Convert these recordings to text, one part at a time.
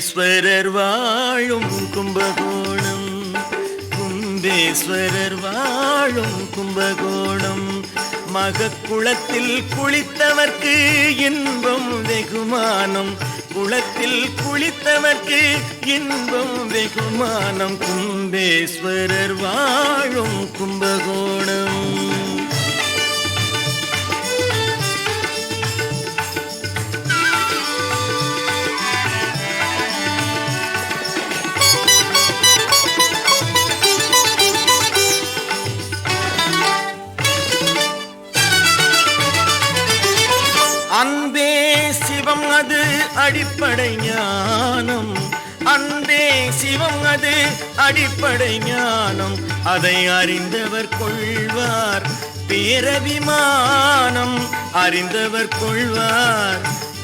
Kumbeswarar வாழும் கும்பகோணம். கும்பேஸ்வரர் வாழும் கும்பகோணம். மகக்குளத்தில் குளித்தவர்க்கு இன்பம் வெகுமானம். குளத்தில் குளித்தவர்க்கு இன்பம் வெகுமானம். கும்பேஸ்வரர் வாழும் கும்பகோணம். அடிப்படை ஞானம். அன்பே சிவம் அது அடிப்படை ஞானம். அதை அறிந்தவர் கொள்வார் பேரபிமானம். அறிந்தவர் கொள்வார்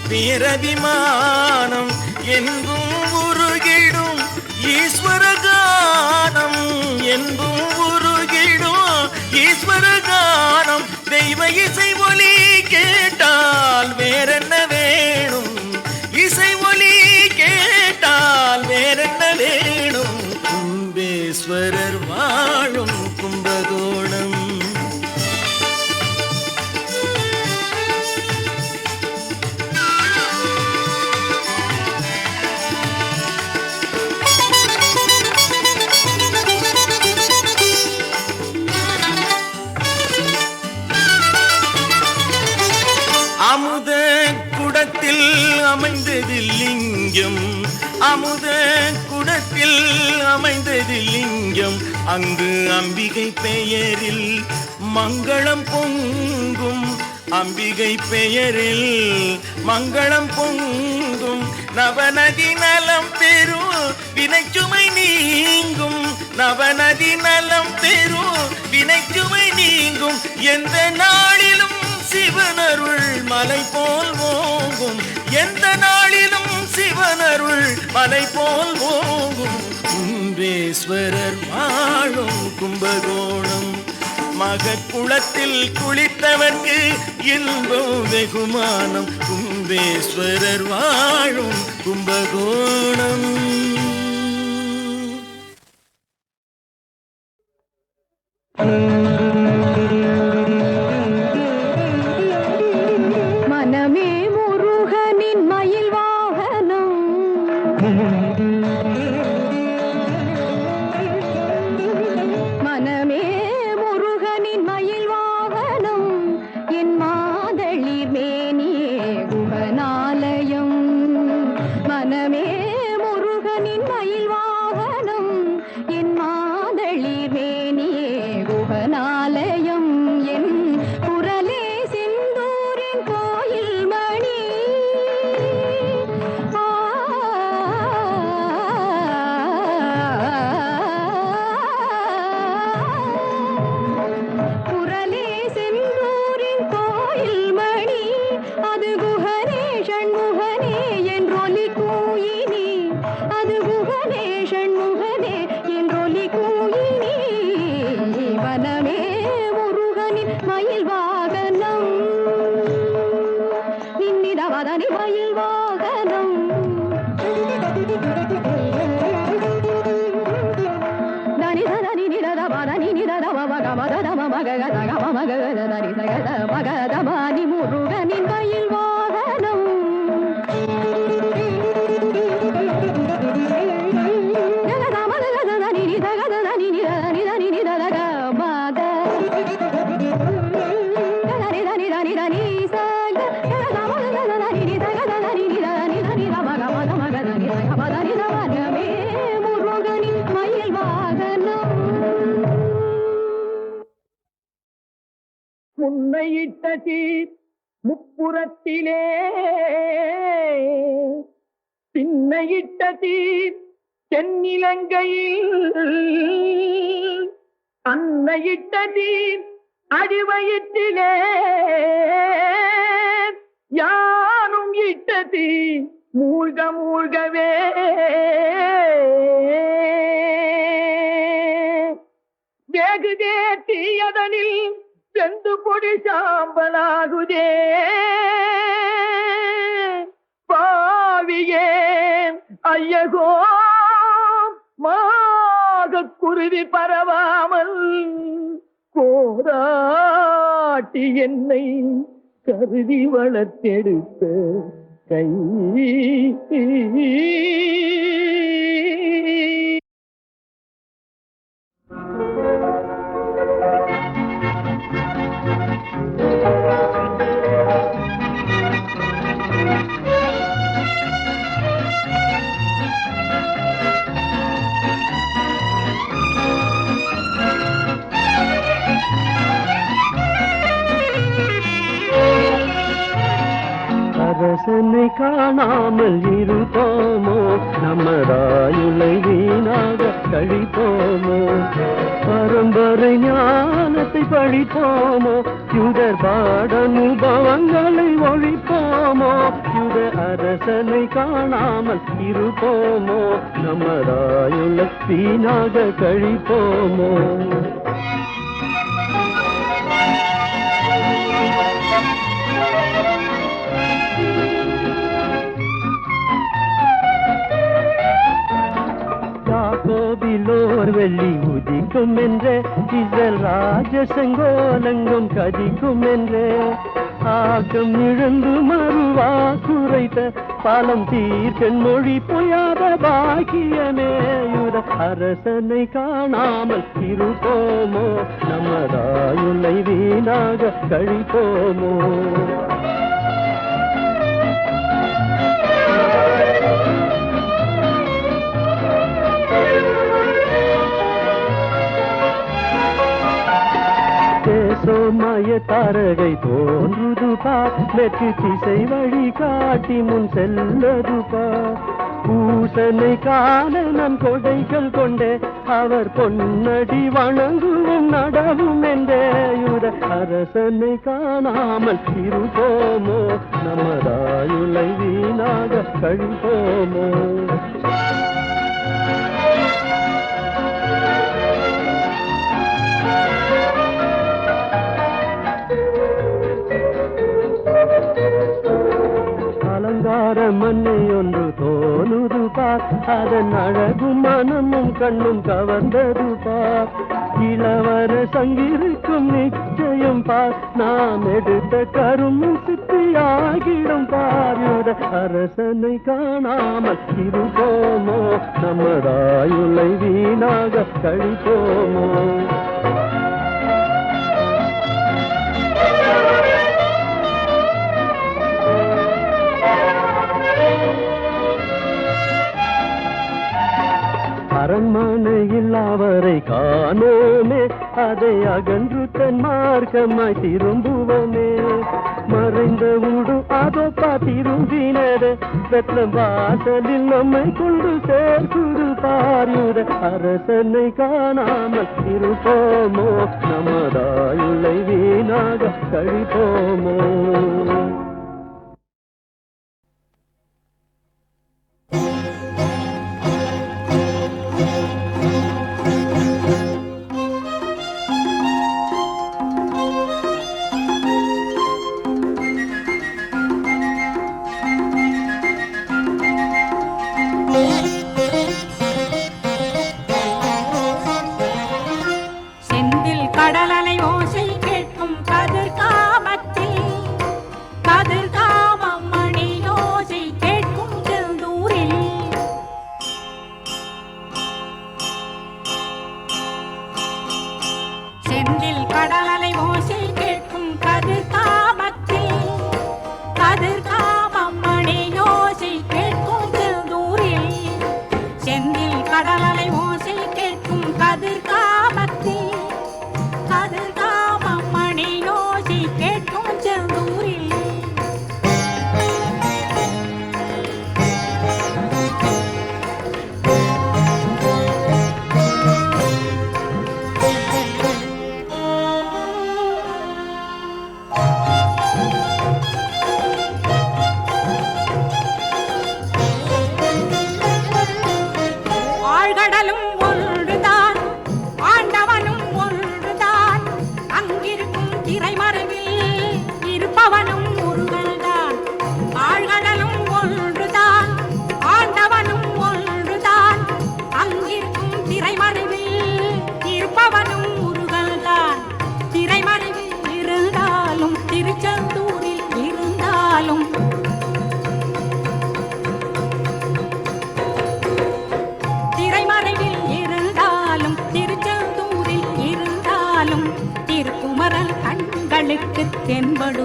பேரபிமானம். என்பும் உருகிடும் ஈஸ்வரகானம். என்பும் உருகிடும் ஈஸ்வரகானம். தெய்வ இசை ஒளி அமுத குடத்தில் அமைந்தது லிங்கம் அமுத குடத்தில் அமைந்தது லிங்கம். அங்கு அம்பிகை பெயரில் மங்களம் பொங்கும். அம்பிகை பெயரில் மங்களம் பொங்கும். நவநதி நலம் பெறும் வினைச்சுமை நீங்கும். நவநதி நலம் பெறும் வினைச்சுமை நீங்கும். எந்த நாளிலும் சிவன் மலை போல் ஓங்கும். எந்த நாளிலும் சிவனருள் மலை போல் ஓங்கும். கும்பேஸ்வரர் வாழும் கும்பகோணம். மகக்குளத்தில் குளித்தவர்க்கு இன்பம் வெகுமானம். கும்பேஸ்வரர் வாழும் கும்பகோணம். Thank you. மயில் வாகனம் மகதரி சகத மகதபாணி முருகனின் கையில் வா உன்னை இட்டதி முப்புறத்திலே. பின்னையிட்டதி தென்னிலங்கையில். அன்னையிட்டதி அடிவயிற்றிலே. யானும் இட்டதி மூழ்க மூழ்கவே. வேகுதே தீயதனில் செந்து பொடி சாம்பலாகுதே. பாவியே ஐயகோ மாக குருவி பரவாமல் கோராட்டி என்னை கருதி வளர்த்தெடுத்த கை. பாடனுபவங்களை ஒழிப்போமோ யுக அரசனை காணாமல் இருப்போமோ நமதாயுளை தீனாக கழிப்போமோ Thank you. மார்வெள்ளி உதிக்கும் என்றே இஸ்ரேல் ராஜசங்கோலங்கம் கதிக்கும் என்றே ஆக்கம் இழந்து மறுவா குறைத்த பாலம் தீர்க்கன் மொழி பொய்யாத பாக்கியமேயுத அரசனை காணாமல் இருப்போமோ? நமதாயுள்ளை வீணாக கழிப்போமோ? மாய தாரகை தோன்றுது பார் மேற்கு திசை வழி காட்டி முன் செல்லது பார் பூசனை காண நம் கொடைகள் கொண்டே அவர் பொன்னடி வணங்குவும் நடவும் என்றேயுத அரசனை காணாமல் இருப்போமோ? நமதாயுளை வீணாக கழிப்போமோ? அலங்கார ஒன்று தோணுது பார் அதன் அழகும் மனமும் கண்ணும் கவர்ந்தது பார் இளவர சங்கிருக்கும் நிச்சயம் பார் நாம் எடுத்த கருமும் சித்தியாகிடும் பாரியுட அரசனை காணாமல் இருப்போமோ? நமதாயுளை வீணாக கழிப்போமோ? அரண்மனையில் அவரை காணோமே. அதை அகன்று தன் மார்க்கமாய் திரும்புவோமே. மறைந்த உடு அதோ திரும்பினது வெத்தம் வாசலில் நம்மை கொண்டு சேர்க்குது பாரியுட அரசனை காணாமல் இருப்போமோ. நமதாயுளை வீணாக கழிப்போமோ. செந்தில் கடலலை ஓசை கேட்கும் கதிர்தான்.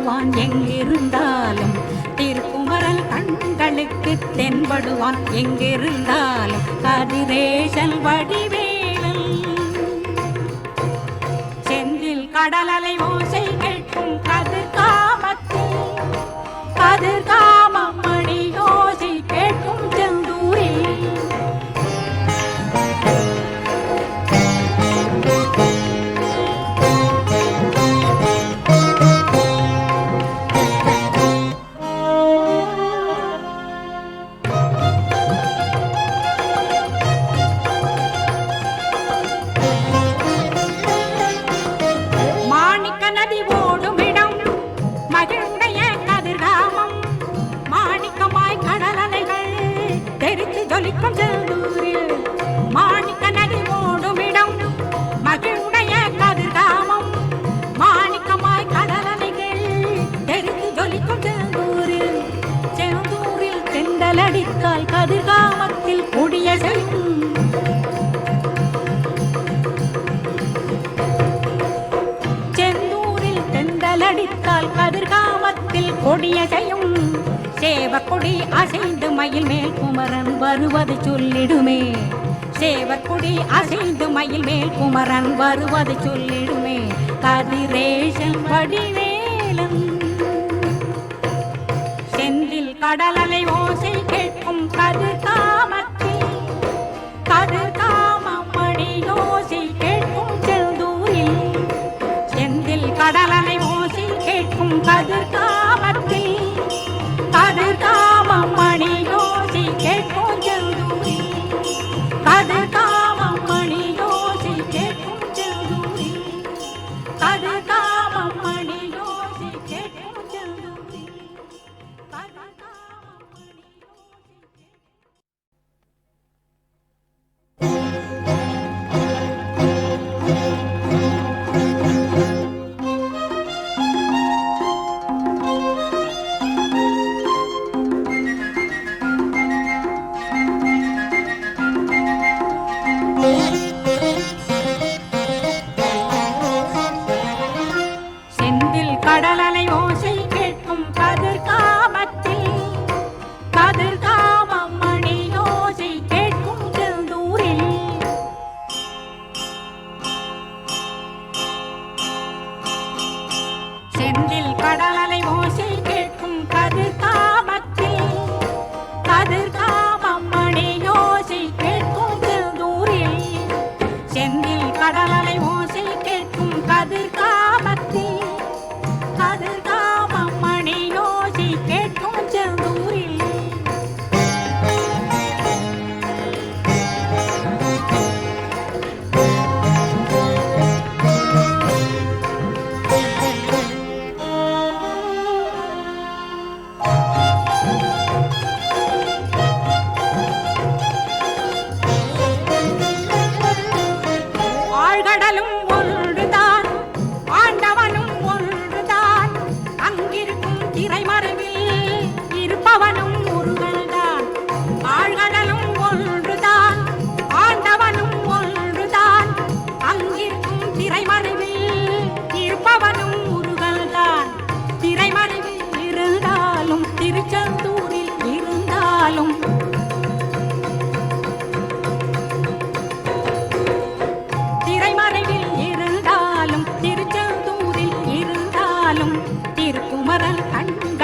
தென்படுவான் எங்கிருந்தாலும். திருக்குமரல் கண்களுக்கு தென்படுவான் எங்கிருந்தாலும். கதிரேசல் வடிவேலும் செந்தில் கடலலை ஜொலிக்கும் செந்தூரில் மாணிக்க நதி மூடுமிடம் மகிழ்வுடைய கதிர்காமம். மாணிக்கமாய் கடலலைகள் தெருக்கு ஜொலிக்கும் செந்தூரில் செந்தூரில் தெண்டலடித்தால் கதிர்காமத்தில் கூடிய செந்தூரில் தெண்டலடித்தால் கதிர்காமத்தில் கொடிய செல்லும் சேவக்குடி அசைந்து மயில் மேல் குமரன் வருவது சொல்லிடுமே. சேவக்குடி அசைந்து மயில் மேல் குமரன் வருவது சொல்லிடுமே. கதிரேசன் படிவேலன் செந்தில் கடலலை ஓசை கேட்கும் கரு காமத்தில். கதிர்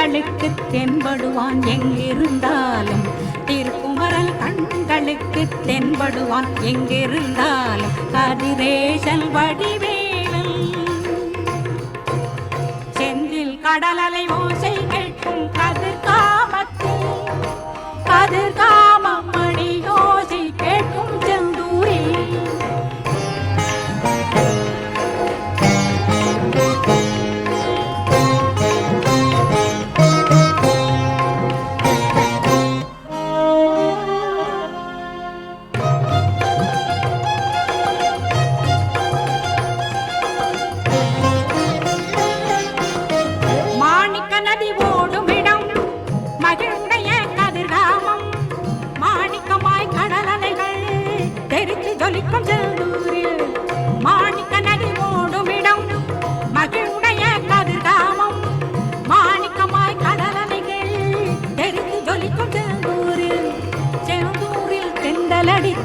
கண்களுக்கு தென்படுவான். எங்கிருந்தாலும் திருக்குமரல் கண்களுக்கு தென்படுவான். எங்கிருந்தாலும் கதிரேசல் வடிவேலும் செந்தில் கடலலை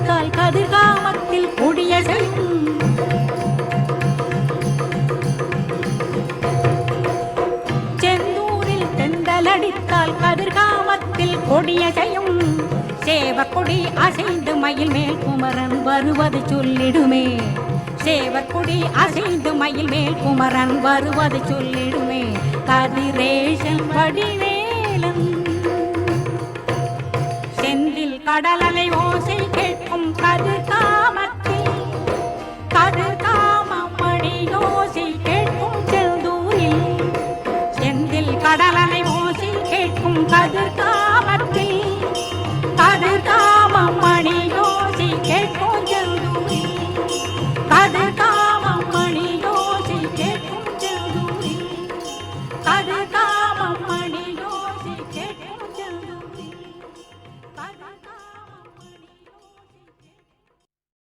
தென்றலடித்தால் கதிர்காமத்தில் கொடிய செந்தூரில் தெந்தலடித்தால் கதிர்காமத்தில் கொடியசையும். சேவக்குடி அசைந்து மயில் மேல் குமரன் வருவது சொல்லிடுமே. சேவக்குடி அசைந்து மயில் மேல் குமரன் வருவது சொல்லிடுமே. கதிரேசன் வடிவேலன். செந்தில் கடலலை ஓசை